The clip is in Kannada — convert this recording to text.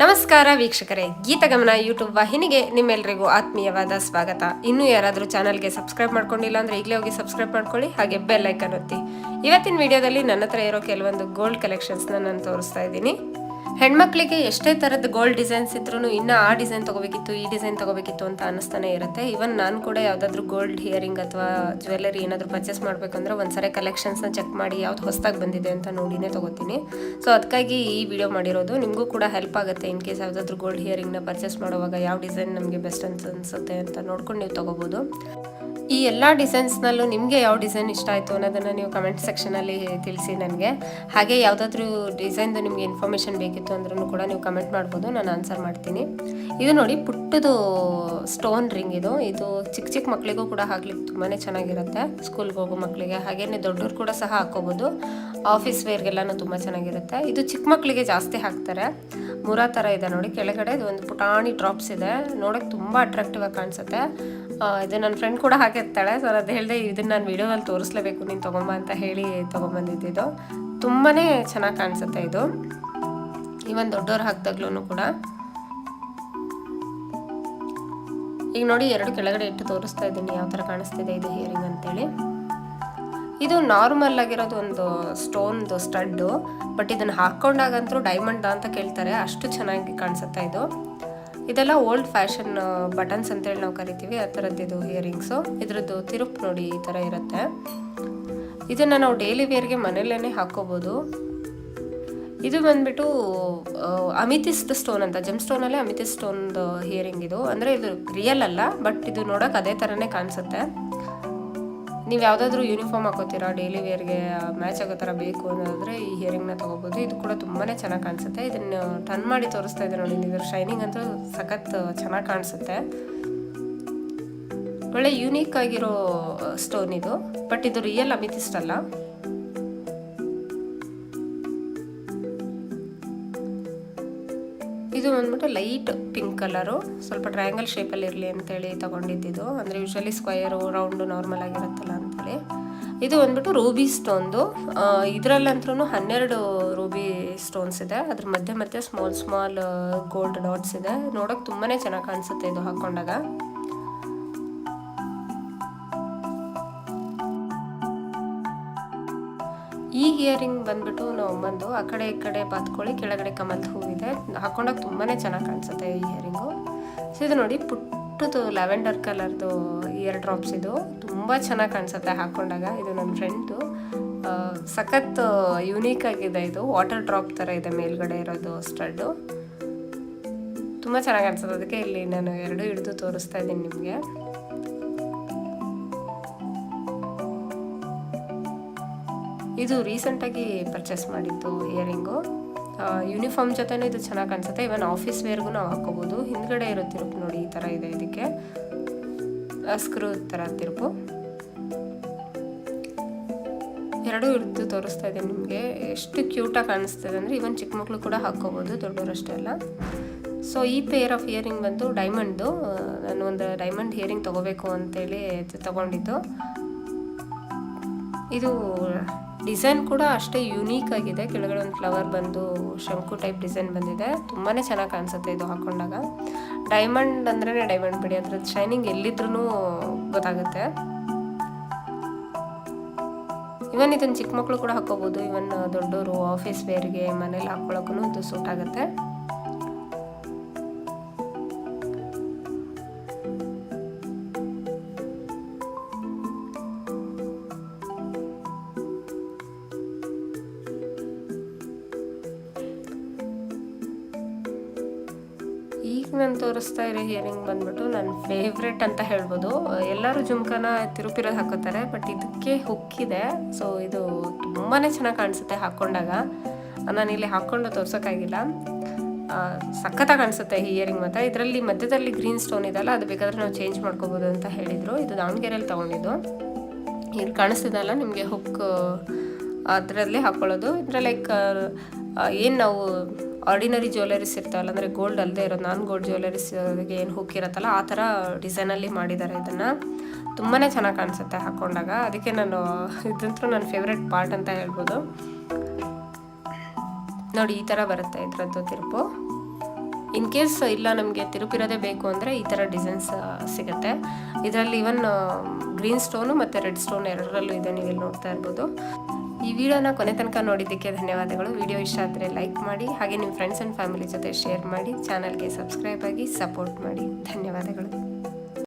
ನಮಸ್ಕಾರ ವೀಕ್ಷಕರೇ ಗೀತಗಮನ ಯೂಟ್ಯೂಬ್ ವಾಹಿನಿಗೆ ನಿಮ್ಮೆಲ್ಲರಿಗೂ ಆತ್ಮೀಯವಾದ ಸ್ವಾಗತ. ಇನ್ನೂ ಯಾರಾದರೂ ಚಾನಲ್ಗೆ ಸಬ್ಸ್ಕ್ರೈಬ್ ಮಾಡ್ಕೊಂಡಿಲ್ಲ ಅಂದರೆ ಈಗಲೇ ಹೋಗಿ ಸಬ್ಸ್ಕ್ರೈಬ್ ಮಾಡ್ಕೊಳ್ಳಿ, ಹಾಗೆ ಬೆಲ್ ಐಕನ್ ಒತ್ತಿ. ಇವತ್ತಿನ ವಿಡಿಯೋದಲ್ಲಿ ನನ್ನ ಹತ್ರ ಇರೋ ಕೆಲವೊಂದು ಗೋಲ್ಡ್ ಕಲೆಕ್ಷನ್ಸ್ನ ನಾನು ತೋರಿಸ್ತಾ ಇದ್ದೀನಿ. ಹೆಣ್ಮಕ್ಳಿಗೆ ಎಷ್ಟೇ ತರದ ಗೋಲ್ಡ್ ಡಿಸೈನ್ಸ್ ಇದ್ರೂ ಇನ್ನೂ ಆ ಡಿಸೈನ್ ತಗೋಬೇಕಿತ್ತು, ಈ ಡಿಸೈನ್ ತಗೋಬೇಕಿತ್ತು ಅಂತ ಅನ್ನಿಸ್ತಾನೆ ಇರುತ್ತೆ. ಇವನ್ ನಾನು ಕೂಡ ಯಾವುದಾದ್ರೂ ಗೋಲ್ಡ್ ಹಿಯರಿಂಗ್ ಅಥವಾ ಜ್ಯುವೆಲ್ಲರಿ ಏನಾದರೂ ಪರ್ಚೇಸ್ ಮಾಡಬೇಕಂದ್ರೆ ಒಂದ್ಸರಿ ನ ಚೆಕ್ ಮಾಡಿ ಯಾವ್ದು ಹೊಸದಾಗಿ ಬಂದಿದೆ ಅಂತ ನೋಡಿನೇ ತಗೋತೀನಿ. ಸೊ ಅದಕ್ಕಾಗಿ ಈ ವಿಡಿಯೋ ಮಾಡಿರೋದು. ನಿಮಗೂ ಕೂಡ ಹೆಲ್ಪ್ ಆಗುತ್ತೆ ಇನ್ ಕೇಸ್ ಯಾವುದಾದ್ರೂ ಗೋಲ್ಡ್ ಹಿಯರಿಂಗ್ನ ಪರ್ಚೇಸ್ ಮಾಡುವಾಗ ಯಾವ ಡಿಸೈನ್ ನಮಗೆ ಬೆಸ್ಟ್ ಅಂತ ಅನ್ಸುತ್ತೆ ಅಂತ ನೋಡ್ಕೊಂಡು ನೀವು ತಗೋಬೋದು. ಈ ಎಲ್ಲ ಡಿಸೈನ್ಸ್ನಲ್ಲೂ ನಿಮಗೆ ಯಾವ ಡಿಸೈನ್ ಇಷ್ಟ ಆಯಿತು ಅನ್ನೋದನ್ನು ನೀವು ಕಮೆಂಟ್ ಸೆಕ್ಷನಲ್ಲಿ ತಿಳಿಸಿ ನನಗೆ. ಹಾಗೆ ಯಾವುದಾದ್ರೂ ಡಿಸೈನ್ದು ನಿಮಗೆ ಇನ್ಫಾರ್ಮೇಷನ್ ಬೇಕಿತ್ತು ಅಂದ್ರೂ ಕೂಡ ನೀವು ಕಮೆಂಟ್ ಮಾಡ್ಬೋದು, ನಾನು ಆನ್ಸರ್ ಮಾಡ್ತೀನಿ. ಇದು ನೋಡಿ ಪುಟ್ಟದು ಸ್ಟೋನ್ ರಿಂಗ್ ಇದು. ಇದು ಚಿಕ್ಕ ಚಿಕ್ಕ ಮಕ್ಕಳಿಗೂ ಕೂಡ ಹಾಕ್ಲಿಕ್ಕೆ ತುಂಬಾ ಚೆನ್ನಾಗಿರುತ್ತೆ. ಸ್ಕೂಲ್ಗೆ ಹೋಗೋ ಮಕ್ಕಳಿಗೆ ಹಾಗೇ ದೊಡ್ಡವ್ರು ಕೂಡ ಸಹ ಹಾಕೋಬೋದು ಆಫೀಸ್ ವೇರ್ಗೆಲ್ಲನೂ ತುಂಬ ಚೆನ್ನಾಗಿರುತ್ತೆ. ಇದು ಚಿಕ್ಕ ಮಕ್ಕಳಿಗೆ ಜಾಸ್ತಿ ಹಾಕ್ತಾರೆ. ಮೂರ ಥರ ಇದೆ ನೋಡಿ, ಕೆಳಗಡೆ ಇದು ಒಂದು ಪುಟಾಣಿ ಡ್ರಾಪ್ಸ್ ಇದೆ. ನೋಡೋಕ್ಕೆ ತುಂಬ ಅಟ್ರಾಕ್ಟಿವ್ ಆಗಿ ಕಾಣಿಸುತ್ತೆ. ಇದು ನನ್ನ ಫ್ರೆಂಡ್ ಕೂಡ ಹಾಕಿರ್ತಾಳೆ ಸೊ ಅದು ಹೇಳಿದೆ, ಇದನ್ನ ನಾನು ವಿಡಿಯೋದಲ್ಲಿ ತೋರಿಸ್ಲೇಬೇಕು. ನೀನು ತೊಗೊಂಬ ಅಂತ ಹೇಳಿ ತೊಗೊಂಬಂದಿದ್ದು ತುಂಬಾ ಚೆನ್ನಾಗಿ ಕಾಣಿಸುತ್ತೆ ಇದು. ಈವನ್ ದೊಡ್ಡವ್ರು ಹಾಕ್ದಾಗ್ಲೂ ಕೂಡ. ಈಗ ನೋಡಿ, ಎರಡು ಕೆಳಗಡೆ ಇಟ್ಟು ತೋರಿಸ್ತಾ ಇದ್ದೀನಿ. ಯಾವ ಥರ ಕಾಣಿಸ್ತಿದೆ ಇದು ಹಿಯರಿಂಗ್ ಅಂತೇಳಿ. ಇದು ನಾರ್ಮಲ್ ಆಗಿರೋದು ಒಂದು ಸ್ಟೋನ್ದು ಸ್ಟಡ್ಡು. ಬಟ್ ಇದನ್ನು ಹಾಕ್ಕೊಂಡಾಗಂತೂ ಡೈಮಂಡ್ ಅಂತ ಕೇಳ್ತಾರೆ. ಅಷ್ಟು ಚೆನ್ನಾಗಿ ಕಾಣಿಸುತ್ತೆ ಇದು. ಇದೆಲ್ಲ ಓಲ್ಡ್ ಫ್ಯಾಷನ್ ಬಟನ್ಸ್ ಅಂತೇಳಿ ನಾವು ಕರಿತೀವಿ, ಆ ಥರದ್ದು ಇದು ಇಯರಿಂಗ್ಸು. ಇದ್ರದ್ದು ತಿರುಪು ನೋಡಿ ಈ ಥರ ಇರುತ್ತೆ. ಇದನ್ನು ನಾವು ಡೈಲಿ ವೇರ್ಗೆ ಮನೇಲೇ ಹಾಕ್ಕೋಬೋದು ಇದು ಬಂದ್ಬಿಟ್ಟು ಅಮಿತಿಸ್ಟ್ ಸ್ಟೋನ್ ಅಂತ, ಜಮ್ ಸ್ಟೋನಲ್ಲೇ ಅಮಿತಿಸ್ಟ್ ಸ್ಟೋನ್ದು ಹಿಯರಿಂಗ್ ಇದು. ಅಂದರೆ ಇದು ರಿಯಲ್ ಅಲ್ಲ, ಬಟ್ ಇದು ನೋಡೋಕೆ ಅದೇ ಥರನೇ ಕಾಣಿಸುತ್ತೆ. ನೀವು ಯಾವುದಾದ್ರೂ ಯೂನಿಫಾರ್ಮ್ ಹಾಕೋತೀರಾ? ಡೈಲಿ ವೇರ್ಗೆ ಮ್ಯಾಚ್ ಆಗೋ ಥರ ಬೇಕು ಅನ್ನೋದಾದ್ರೆ ಈ ಹಿಯರಿಂಗ್ನ ತೊಗೋಬೋದು. ಇದು ಕೂಡ ತುಂಬಾ ಚೆನ್ನಾಗಿ ಕಾಣಿಸುತ್ತೆ. ಇದನ್ನು ಟರ್ನ್ ಮಾಡಿ ತೋರಿಸ್ತಾ ಇದ್ದಾರೆ ನೋಡಿ, ಇದ್ರ ಶೈನಿಂಗ್ ಅಂತೂ ಸಖತ್ ಚೆನ್ನಾಗಿ ಕಾಣಿಸುತ್ತೆ. ಒಳ್ಳೆ ಯೂನೀಕ್ ಆಗಿರೋ ಸ್ಟೋನ್ ಇದು. ಬಟ್ ಇದು ರಿಯಲ್ ಅಮಿತಿಸ್ಟ್ ಅಲ್ಲ ಇದು ಬಂದ್ಬಿಟ್ಟು ಲೈಟ್ ಪಿಂಕ್ ಕಲರು. ಸ್ವಲ್ಪ ಟ್ರಯಾಂಗಲ್ ಶೇಪಲ್ಲಿ ಇರಲಿ ಅಂತೇಳಿ ತಗೊಂಡಿದ್ದು ಅಂದರೆ ಯೂಶಲಿ ಸ್ಕ್ವಯರು ರೌಂಡು ನಾರ್ಮಲ್ ಆಗಿರುತ್ತಲ್ಲ ಅಂತೇಳಿ. ಇದು ಬಂದ್ಬಿಟ್ಟು ರೂಬಿ ಸ್ಟೋನ್ದು ಇದರಲ್ಲಂತೂ ಹನ್ನೆರಡು ರೂಬಿ ಸ್ಟೋನ್ಸ್ ಇದೆ. ಅದ್ರ ಮಧ್ಯೆ ಮಧ್ಯೆ ಸ್ಮಾಲ್ ಸ್ಮಾಲ್ ಗೋಲ್ಡ್ ಡಾಟ್ಸ್ ಇದೆ. ನೋಡೋಕೆ ತುಂಬಾ ಚೆನ್ನಾಗಿ ಕಾಣಿಸುತ್ತೆ ಇದು ಹಾಕ್ಕೊಂಡಾಗ ಈ ಇಯರಿಂಗ್ ಬಂದ್ಬಿಟ್ಟು ನಾವು ಬಂದು ಆ ಕಡೆ ಈ ಕಡೆ ಬಾತ್ಕೊಳ್ಳಿ ಕೆಳಗಡೆ ಕಮಲ್ ಹೂವಿದೆ. ಹಾಕೊಂಡಾಗ ತುಂಬಾ ಚೆನ್ನಾಗಿ ಕಾಣಿಸುತ್ತೆ ಈ ಇಯರಿಂಗು ಸೊ ಇದು ನೋಡಿ ಪುಟ್ಟದು ಲ್ಯಾವೆಂಡರ್ ಕಲರ್ದು ಇಯರ್ ಡ್ರಾಪ್ಸ್ ಇದು. ತುಂಬ ಚೆನ್ನಾಗಿ ಕಾಣಿಸುತ್ತೆ ಹಾಕೊಂಡಾಗ. ಇದು ನನ್ನ ಫ್ರೆಂಡು ಸಖತ್ ಯುನೀಕ್ ಆಗಿದೆ ಇದು. ವಾಟರ್ ಡ್ರಾಪ್ ಥರ ಇದೆ ಮೇಲ್ಗಡೆ ಇರೋದು ಸ್ಟಡ್ಡು ತುಂಬ ಚೆನ್ನಾಗಿ ಕಾಣಿಸುತ್ತೆ ಅದಕ್ಕೆ ಇಲ್ಲಿ ನಾನು ಎರಡು ಹಿಡಿದು ತೋರಿಸ್ತಾ ಇದ್ದೀನಿ ನಿಮಗೆ. ಇದು ರೀಸೆಂಟಾಗಿ ಪರ್ಚೇಸ್ ಮಾಡಿದ್ದು ಇಯರಿಂಗು ಯೂನಿಫಾರ್ಮ್ ಜೊತೆನೂ ಇದು ಚೆನ್ನಾಗಿ ಕಾಣಿಸುತ್ತೆ. ಇವನ್ ಆಫೀಸ್ ವೇರ್ಗೂ ನಾವು ಹಾಕೋಬೋದು ಹಿಂದ್ಗಡೆ ಇರೋ ತಿರುಪು ನೋಡಿ ಈ ಥರ ಇದೆ ಇದಕ್ಕೆ. ಸ್ಕ್ರೂ ಥರ ತಿರುಪು. ಎರಡು ಹಿಡಿದು ತೋರಿಸ್ತಾ ಇದೆ ನಿಮಗೆ. ಎಷ್ಟು ಕ್ಯೂಟಾಗಿ ಕಾಣಿಸ್ತದೆ ಅಂದರೆ ಇವನ್ ಚಿಕ್ಕ ಮಕ್ಕಳು ಕೂಡ ಹಾಕ್ಕೋಬೋದು, ದೊಡ್ಡವರಷ್ಟೇ ಅಲ್ಲ. ಸೊ ಈ ಪೇರ್ ಆಫ್ ಇಯರಿಂಗ್ ಬಂದು ಡೈಮಂಡ್ದು ನಾನು ಒಂದು ಡೈಮಂಡ್ ಇಯರಿಂಗ್ ತೊಗೋಬೇಕು ಅಂತೇಳಿ ತಗೊಂಡಿದ್ದು. ಇದು ಡಿಸೈನ್ ಕೂಡ ಅಷ್ಟೇ ಯುನೀಕ್ ಆಗಿದೆ. ಕೆಳಗಡೆ ಒಂದು ಫ್ಲವರ್ ಬಂದು ಶಂಕು ಟೈಪ್ ಡಿಸೈನ್ ಬಂದಿದೆ. ತುಂಬಾ ಚೆನ್ನಾಗಿ ಕಾಣಿಸುತ್ತೆ ಇದು ಹಾಕೊಂಡಾಗ. ಡೈಮಂಡ್ ಅಂದ್ರೆ ಡೈಮಂಡ್ ಬಿಡಿ, ಅದ್ರದ್ದು ಶೈನಿಂಗ್ ಎಲ್ಲಿದ್ರೂ ಗೊತ್ತಾಗುತ್ತೆ. ಇವನ್ ಇದನ್ನು ಚಿಕ್ಕ ಮಕ್ಕಳು ಕೂಡ ಹಾಕೋಬೋದು. ಇವನ್ ದೊಡ್ಡವರು ಆಫೀಸ್ ವೇರ್ಗೆ ಮನೇಲಿ ಹಾಕೊಳಕ್ಕೂ ಇದು ಸೂಟ್ ಆಗುತ್ತೆ. ನಾನು ತೋರಿಸ್ತಾ ಇರೋ ಹಿಯರಿಂಗ್ ಬಂದ್ಬಿಟ್ಟು ನನ್ನ ಫೇವ್ರೆಟ್ ಅಂತ ಹೇಳ್ಬೋದು. ಎಲ್ಲರೂ ಜುಮ್ಕನ ತಿರುಪಿರೋದು ಹಾಕೋತಾರೆ ಬಟ್ ಇದಕ್ಕೆ ಹುಕ್ಕಿದೆ. ಸೊ ಇದು ತುಂಬಾ ಚೆನ್ನಾಗಿ ಕಾಣಿಸುತ್ತೆ ಹಾಕ್ಕೊಂಡಾಗ ನಾನು ಇಲ್ಲಿ ಹಾಕ್ಕೊಂಡು ತೋರ್ಸೋಕ್ಕಾಗಿಲ್ಲ ಸಖತ್ತ ಸಖತ್ತಾಗಿ ಕಾಣಿಸುತ್ತೆ ಹಿಯರಿಂಗ್ ಮಾತ್ರ. ಇದರಲ್ಲಿ ಮಧ್ಯದಲ್ಲಿ ಗ್ರೀನ್ ಸ್ಟೋನ್ ಇದೆಲ್ಲ ಅದು ಬೇಕಾದ್ರೆ ನಾವು ಚೇಂಜ್ ಮಾಡ್ಕೋಬೋದು ಅಂತ ಹೇಳಿದರು. ಇದು ದಾವಣಗೆರೆಯಲ್ಲಿ ತೊಗೊಂಡಿದ್ದು. ಇಲ್ಲಿ ಕಾಣಿಸ್ತಿದಲ್ಲ ನಿಮಗೆ ಹುಕ್ ಅದರಲ್ಲಿ ಹಾಕ್ಕೊಳ್ಳೋದು ಅಂದರೆ ಲೈಕ್ ಏನು ನಾವು ಆರ್ಡಿನರಿ ಜ್ಯುವೆಲರೀಸ್ ಇರ್ತಾವಲ್ಲ, ಅಂದರೆ ಗೋಲ್ಡ್ ಅಲ್ಲದೆ ಇರೋದು ನಾನ್ ಗೋಲ್ಡ್ ಜ್ಯುವೆಲರೀಸ್ಗೆ ಏನು ಹುಕ್ ಇರುತ್ತಲ್ಲ, ಆ ಥರ ಡಿಸೈನಲ್ಲಿ ಮಾಡಿದ್ದಾರೆ ಇದನ್ನು. ತುಂಬಾ ಚೆನ್ನಾಗಿ ಕಾಣಿಸುತ್ತೆ ಹಾಕ್ಕೊಂಡಾಗ ಅದಕ್ಕೆ ನಾನು ಇದಂತೂ ನನ್ನ ಫೇವ್ರೆಟ್ ಪಾರ್ಟ್ ಅಂತ ಹೇಳ್ಬೋದು. ನೋಡಿ, ಈ ಥರ ಬರುತ್ತೆ ಇದರದ್ದು ತಿರುಪು. ಇನ್ ಕೇಸ್ ಇಲ್ಲ ನಮಗೆ ತಿರುಪಿರೋದೇ ಬೇಕು ಅಂದರೆ ಈ ಥರ ಡಿಸೈನ್ಸ್ ಸಿಗುತ್ತೆ. ಇದರಲ್ಲಿ ಇವನ್ ಗ್ರೀನ್ ಸ್ಟೋನು ಮತ್ತು ರೆಡ್ ಸ್ಟೋನ್ ಎರಡರಲ್ಲೂ ಇದೆ ನೀವು ಇಲ್ಲಿ ನೋಡ್ತಾ ಇರ್ಬೋದು. ವಿಡಿಯೋನ ಕೊನೆ ತನಕ ನೋಡಿದ್ದಕ್ಕೆ ಧನ್ಯವಾದಗಳು. ವಿಡಿಯೋ ಇಷ್ಟ ಆದರೆ ಲೈಕ್ ಮಾಡಿ, ಹಾಗೆ ನಿಮ್ಮ ಫ್ರೆಂಡ್ಸ್ ಆ್ಯಂಡ್ ಫ್ಯಾಮಿಲಿ ಜೊತೆ ಶೇರ್ ಮಾಡಿ ಚಾನಲ್ಗೆ ಸಬ್ಸ್ಕ್ರೈಬ್ ಆಗಿ ಸಪೋರ್ಟ್ ಮಾಡಿ. ಧನ್ಯವಾದಗಳು.